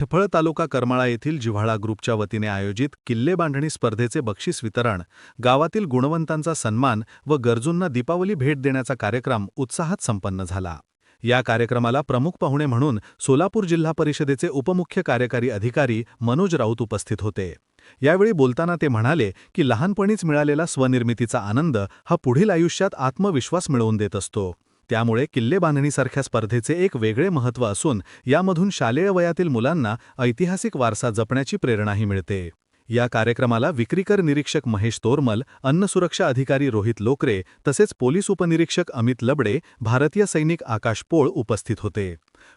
ठफळ तालुका करमाळा येथील जिव्हाळा ग्रुपच्या वतीने आयोजित किल्ले बांधणी स्पर्धेचे बक्षीस वितरण गावातील गुणवंतांचा सन्मान व गरजूंना दीपावली भेट देण्याचा कार्यक्रम उत्साहात संपन्न झाला. या कार्यक्रमाला प्रमुख पाहुणे म्हणून सोलापूर जिल्हा परिषदेचे उपमुख्य कार्यकारी अधिकारी मनोज राऊत उपस्थित होते. यावेळी बोलताना ते म्हणाले की लहानपणीच मिळालेला स्वनिर्मितीचा आनंद हा पुढील आयुष्यात आत्मविश्वास मिळवून देत असतो. त्यामुळे किल्ले बांधणीसारख्या स्पर्धेचे एक वेगळे महत्त्व असून यामधून शालेय वयातील मुलांना ऐतिहासिक वारसा जपण्याची प्रेरणाही मिळते. या कार्यक्रमाला विक्रीकर निरीक्षक महेश तोरमल अन्न सुरक्षा अधिकारी रोहित लोकरे तसेच पोलीस उपनिरीक्षक अमित लबडे भारतीय सैनिक आकाश पोळ उपस्थित होते.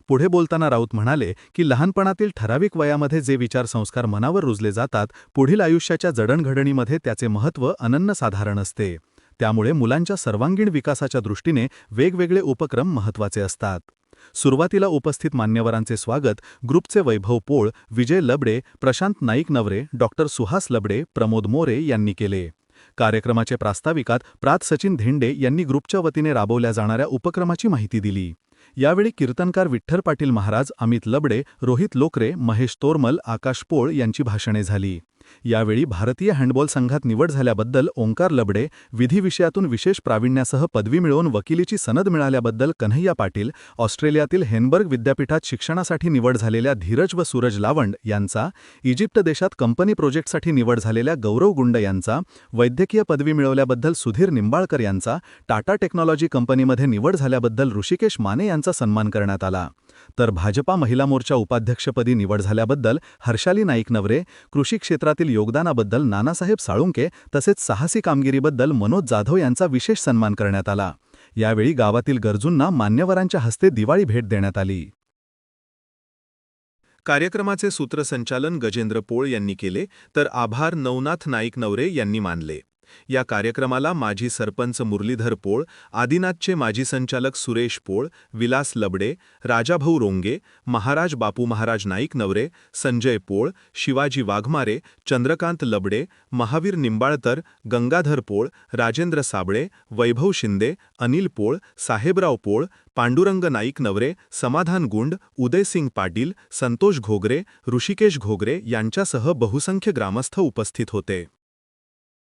पुढे बोलताना राऊत म्हणाले की लहानपणातील ठराविक वयामध्ये जे विचार संस्कार मनावर रुजले जातात पुढील आयुष्याच्या जडणघडणीमध्ये त्याचे महत्त्व अनन्यसाधारण असते. त्यामुळे मुलांच्या सर्वांगीण विकासाच्या दृष्टीने वेगवेगळे उपक्रम महत्त्वाचे असतात. सुरुवातीला उपस्थित मान्यवरांचे स्वागत ग्रुपचे वैभव पोळ विजय लबडे प्रशांत नाईक नवरे डॉक्टर सुहास लबडे प्रमोद मोरे यांनी केले. कार्यक्रमाचे प्रास्ताविकात प्रात सचिन धेंडे यांनी ग्रुपच्या वतीने राबवल्या जाणाऱ्या उपक्रमाची माहिती दिली. यावेळी कीर्तनकार विठ्ठल पाटील महाराज अमित लबडे रोहित लोकरे महेश तोरमल आकाश पोळ यांची भाषणे झाली. यावेळी भारतीय हँडबॉल संघात निवड झाल्याबद्दल ओंकार लबडे विधी विषयातून विशेष प्रावीण्यासह पदवी मिळवून वकिलीची सनद मिळाल्याबद्दल कन्हैया पाटील ऑस्ट्रेलियातील हेनबर्ग विद्यापीठात शिक्षणासाठी निवड झालेल्या धीरज व सूरज लावंड यांचा इजिप्त देशात कंपनी प्रोजेक्टसाठी निवड झालेल्या गौरव गुंड यांचा वैद्यकीय पदवी मिळवल्याबद्दल सुधीर निंबाळकर यांचा टाटा टेक्नॉलॉजी कंपनीमध्ये निवड झाल्याबद्दल ऋषिकेश माने यांचा सन्मान करण्यात आला. तर भाजपा महिला मोर्चा उपाध्यक्षपदी निवड झाल्याबद्दल हर्षाली नाईक नवरे कृषी क्षेत्रातील योगदानाबद्दल नानासाहेब साळुंके तसेच साहसी कामगिरीबद्दल मनोज जाधव यांचा विशेष सन्मान करण्यात आला. यावेळी गावातील गरजूंना मान्यवरांच्या हस्ते दिवाळी भेट देण्यात आली. कार्यक्रमाचे सूत्रसंचालन गजेंद्र पोळ यांनी केले तर आभार नवनाथ नाईक नवरे यांनी मानले. या कार्यक्रमाला माजी सरपंच मुरलीधर पोळ आदिनाथचे माजी संचालक सुरेश पोळ विलास लबडे राजाभाऊ रोंगे महाराज बापू महाराज नाईक नवरे संजय पोळ शिवाजी वाघमारे चंद्रकांत लबडे महावीर निंबाळतर गंगाधर पोळ राजेंद्र साबळे वैभव शिंदे अनिल पोळ साहेबराव पोळ पांडुरंग नाईक नवरे समाधान गुंड उदयसिंग पाटील संतोष घोगरे ऋषिकेश घोगरे यांच्यासह बहुसंख्य ग्रामस्थ उपस्थित होते.